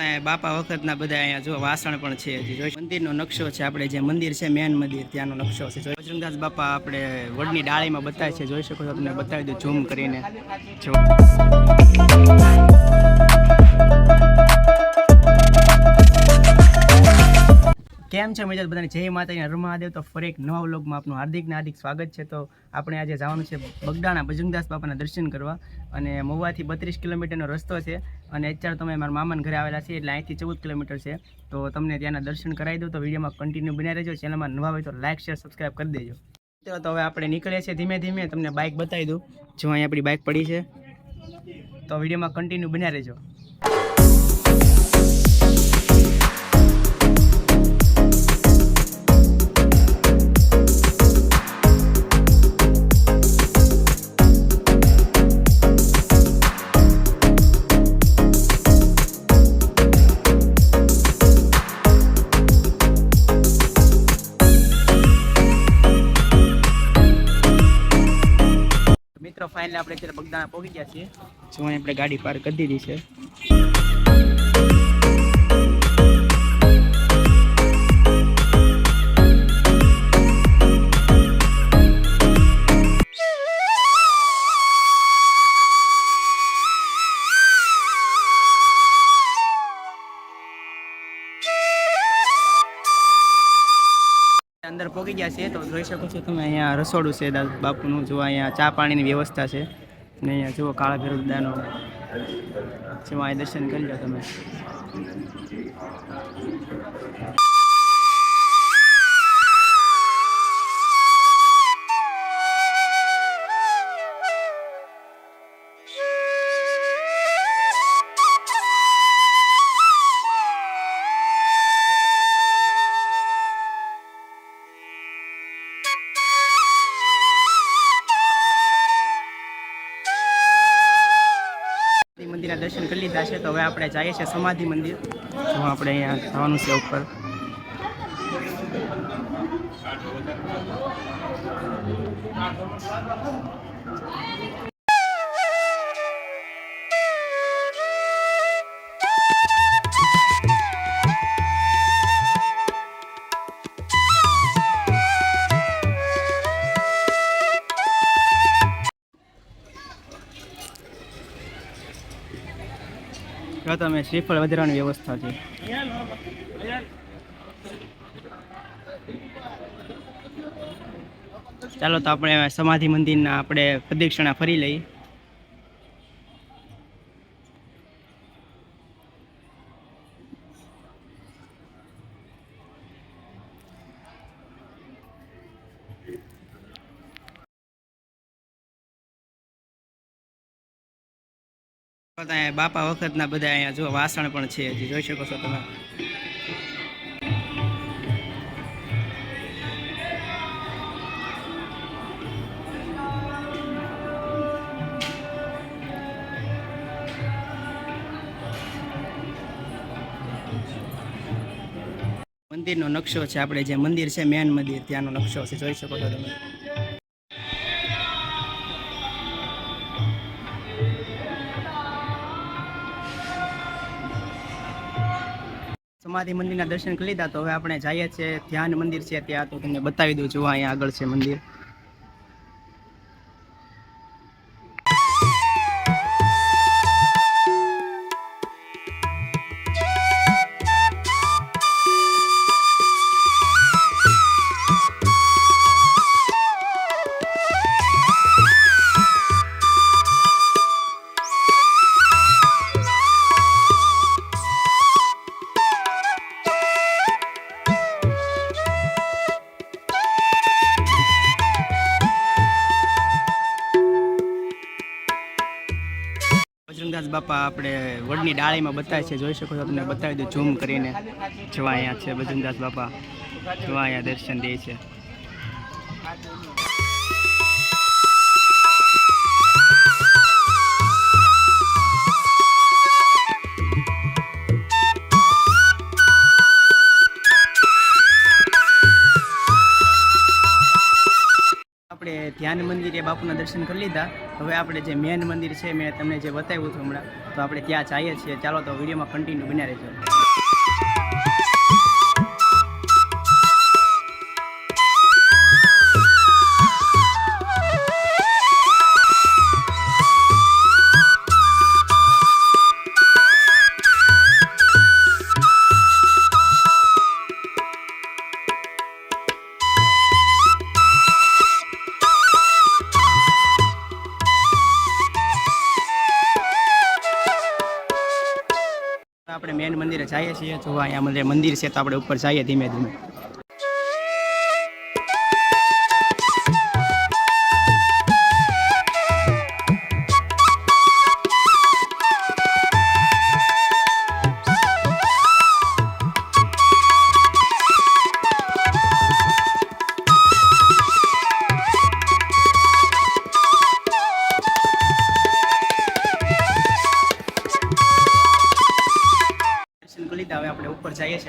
બાપા વખતના બધા અહીંયા જો વાસણ પણ છે હજી મંદિરનો નકશો છે, આપણે જે મંદિર છે, મેન મંદિર, ત્યાંનો નકશો છે. બજરંગદાસ બાપા આપણે વડની ડાળીમાં બતાવે છે, જોઈ શકો છો તમને બતાવી દઉં ઝૂમ કરીને. કેમ છે મજા બધાને? જય માતાજી હર મહાદેવ તો ફરી એક નવા વ્લોગમાં આપનું હાર્દિક ને હાર્દિક સ્વાગત છે. તો આપણે આજે જવાનું છે બગડાણા બજરંગદાસ બાપાના દર્શન કરવા. અને મહુવાથી બત્રીસ કિલોમીટરનો રસ્તો છે. અને અત્યારે તમે મારા મામાના ઘરે આવેલા છે એટલે અહીંથી ચૌદ કિલોમીટર છે. તો તમને ત્યાંના દર્શન કરાવી દઉં, તો વિડીયોમાં કન્ટિન્યુ બનાવી રહેજો. ચેનલમાં નવા હોય તો લાઇક શેર સબસ્ક્રાઈબ કરી દેજો. તો હવે આપણે નીકળીએ છીએ ધીમે ધીમે. તમને બાઇક બતાવી દઉં. જો અહીં આપણી બાઇક પડી છે. તો વિડીયોમાં કન્ટિન્યુ બનાવી રહેજો. ફાઇનલી આપણે અત્યારે બગદાણા પહોંચી ગયા છીએ. જો આપણે ગાડી પાર્ક કરી દીધી છે. અંદર પહોંચી ગયા છીએ તો જોઈ શકો છો તમે, અહીંયા રસોડું છે બાપુનું જો અહીંયા ચા પાણીની વ્યવસ્થા છે. ને અહીંયા જુઓ કાળા ભેરુદાનો જેમાં અહીં દર્શન કરી લો તમે. મંદિરના દર્શન કરી લીધા છે, તો હવે આપણે જઈએ છીએ સમાધિ મંદિર. જો આપણે અહીંયા જવાનું છે ઉપર. જો તમે શ્રીફળ વધારવાની વ્યવસ્થા છે. ચાલો તો આપણે સમાધિ મંદિરના આપણે પ્રદક્ષિણા ફરી લઈ અહીંયા બાપા વખતના બધા અહીંયા જો વાસણ પણ છે હજી. જોઈ શકો છો તમે. મંદિરનો નકશો છે, આપણે જે મંદિર છે, મેન મંદિર, ત્યાંનો નકશો છે. જોઈ શકો છો તમે. સમાધિ મંદિરના દર્શન કરી લીધા. તો હવે આપણે જઈએ છીએ. ધ્યાન મંદિર છે ત્યાં. તો તમને બતાવી દઉં છું. અહીંયા આગળ છે મંદિર. બાપા આપણે વડની ડાળીમાં બતાવે છે, જોઈ શકો છો તમને, બતાવી દઉં, ઝૂમ કરીને. જોવા અહીંયા છે ભજનદાસ બાપા. જોવા અહીંયા દર્શન દે છે. આપણે ધ્યાન મંદિરે બાપુના દર્શન કરી લીધા. હવે આપણે જે મેન મંદિર છે, મેં તમને જે બતાવ્યું હતું હમણાં, તો આપણે ત્યાં જઈએ છીએ. ચાલો તો વિડીયોમાં કન્ટિન્યુ બન્યા રહેજો. આપણે મેન મંદિરે જઈએ છીએ. જોવા અહીંયા મંદિર છે તો આપણે ઉપર જઈએ ધીમે ધીમે.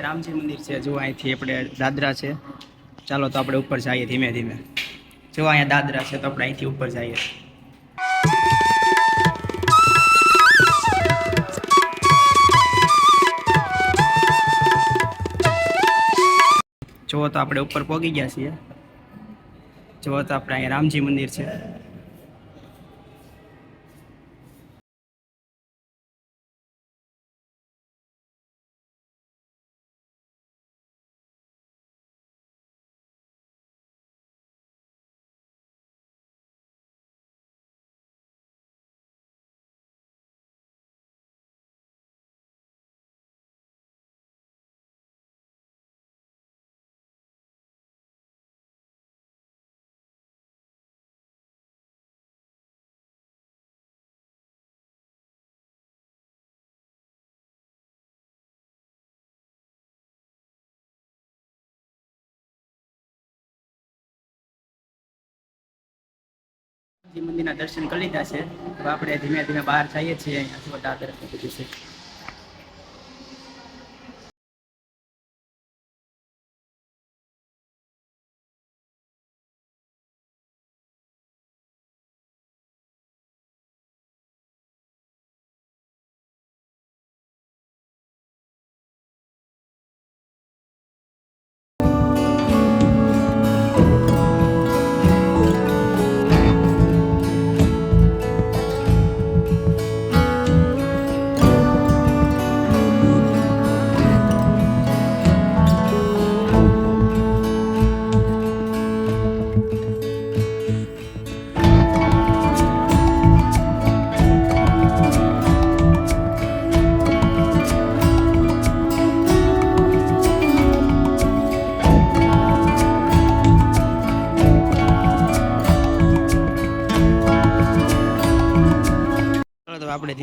રામજી મંદિર છે જો અહીંથી આપણે દાદરા છે. ચાલો તો આપણે ઉપર જઈએ ધીમે ધીમે. જો અહીંયા દાદરા છે, તો આપણે અહીંથી ઉપર જઈએ. જુઓ તો આપણે ઉપર પહોંચી ગયા છીએ. જુઓ તો આપણે અહીંયા રામજી મંદિર છે. મંદિરના દર્શન કરી લીધા છે. હવે આપણે ધીમે ધીમે બહાર જઈએ છીએ અહીંયા જો દાદર છે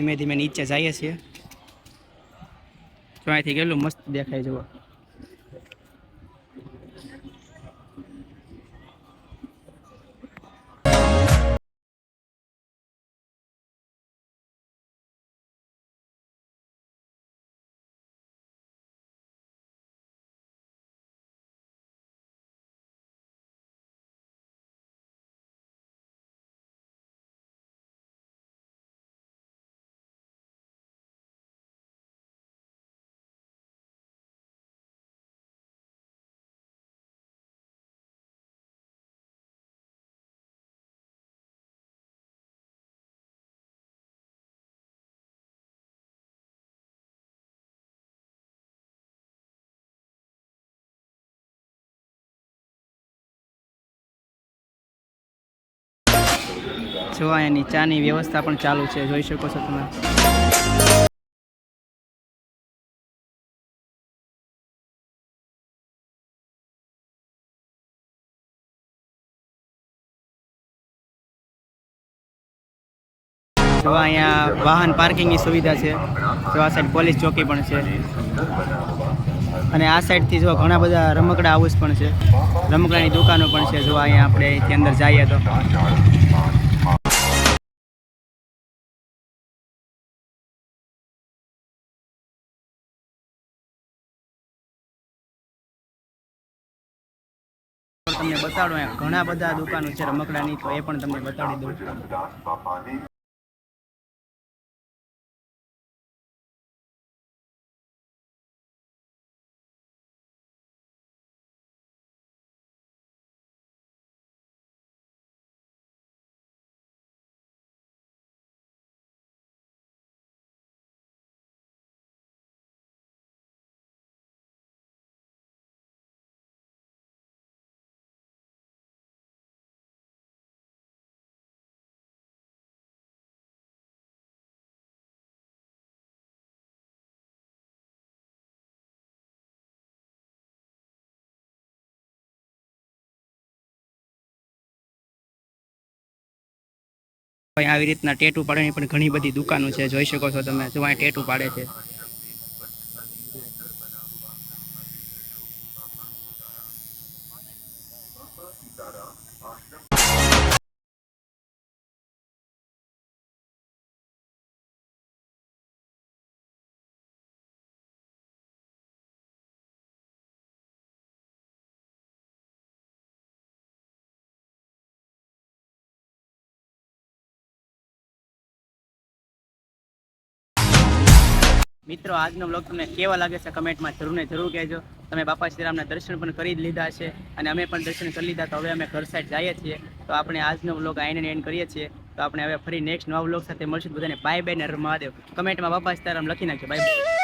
ધીમે ધીમે નીચે જઈએ છીએ. જો અહીંથી કેટલું મસ્ત દેખાય જુઓ જો અહીંયાની ચાની વ્યવસ્થા પણ ચાલુ છે, જોઈ શકો છો તમે. જો અહીંયા વાહન પાર્કિંગની સુવિધા છે, જો આ સાઈડ પોલીસ ચોકી પણ છે. અને આ સાઈડથી જો ઘણા બધા રમકડા હાઉસ પણ છે. રમકડાની દુકાનો પણ છે, જો અહીંયા આપણે અહીંથી અંદર જઈએ તો. તમને બતાડું. ઘણા બધા દુકાનો છે રમકડાની તો એ પણ તમને બતાડી દઉં. આવી રીતના ટેટુ પાડવાની પણ ઘણી બધી દુકાનો છે, જોઈ શકો છો તમે. જો અહીં ટેટુ પાડે છે. મિત્રો, આજનો બ્લોગ તમને કેવા લાગે છે કમેન્ટમાં જરૂર ને જરૂર કહેજો. તમે બાપા શ્રીરામના દર્શન પણ કરી લીધા છે અને અમે પણ દર્શન કરી લીધા, તો હવે અમે ઘર સાઈડ જઈએ છીએ. તો આપણે આજનો બ્લોગ આઈને એન્ડ કરીએ છીએ. તો આપણે હવે ફરી નેક્સ્ટ નવા બ્લોગ સાથે મળશું. બધાને બાય બાય રમવા મહાદેવ. કમેન્ટમાં બાપા સીતારામ લખી નાખજો. Bye bye